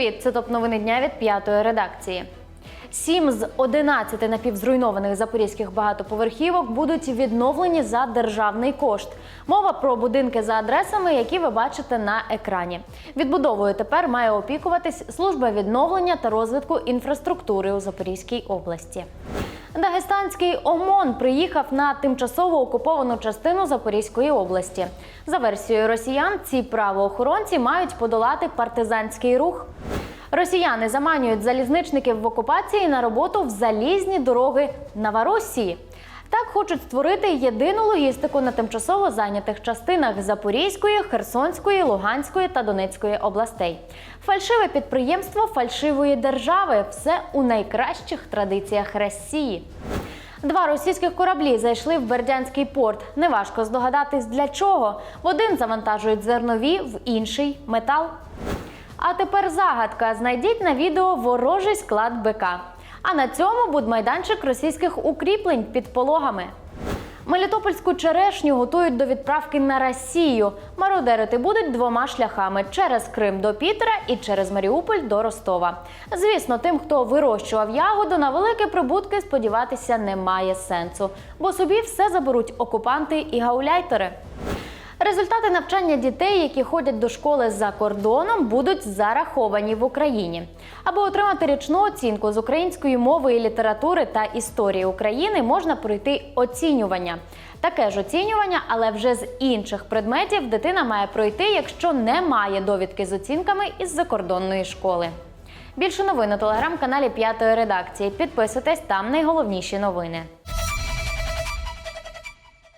Привіт! Це топ новини дня від п'ятої редакції. Сім з 11 напівзруйнованих запорізьких багатоповерхівок будуть відновлені за державний кошт. Мова про будинки за адресами, які ви бачите на екрані. Відбудовою тепер має опікуватись служба відновлення та розвитку інфраструктури у Запорізькій області. Дагестанський ОМОН приїхав на тимчасово окуповану частину Запорізької області. За версією росіян, ці правоохоронці мають подолати партизанський рух. Росіяни заманюють залізничників в окупації на роботу в залізні дороги Новоросії. Хочуть створити єдину логістику на тимчасово зайнятих частинах Запорізької, Херсонської, Луганської та Донецької областей. Фальшиве підприємство фальшивої держави все у найкращих традиціях Росії. Два російських кораблі зайшли в Бердянський порт. Неважко здогадатись для чого. В один завантажують зернові, в інший метал. А тепер загадка. Знайдіть на відео ворожий склад БК. А на цьому будмайданчик російських укріплень під пологами. Мелітопольську черешню готують до відправки на Росію. Мародерити будуть двома шляхами: через Крим до Пітера і через Маріуполь до Ростова. Звісно, тим, хто вирощував ягоду, на великі прибутки сподіватися немає сенсу, бо собі все заберуть окупанти і гауляйтери. Результати навчання дітей, які ходять до школи за кордоном, будуть зараховані в Україні. Аби отримати річну оцінку з української мови і літератури та історії України, можна пройти оцінювання. Таке ж оцінювання, але вже з інших предметів дитина має пройти, якщо не має довідки з оцінками із закордонної школи. Більше новин у телеграм-каналі П'ятої редакції. Підписуйтесь там найголовніші новини.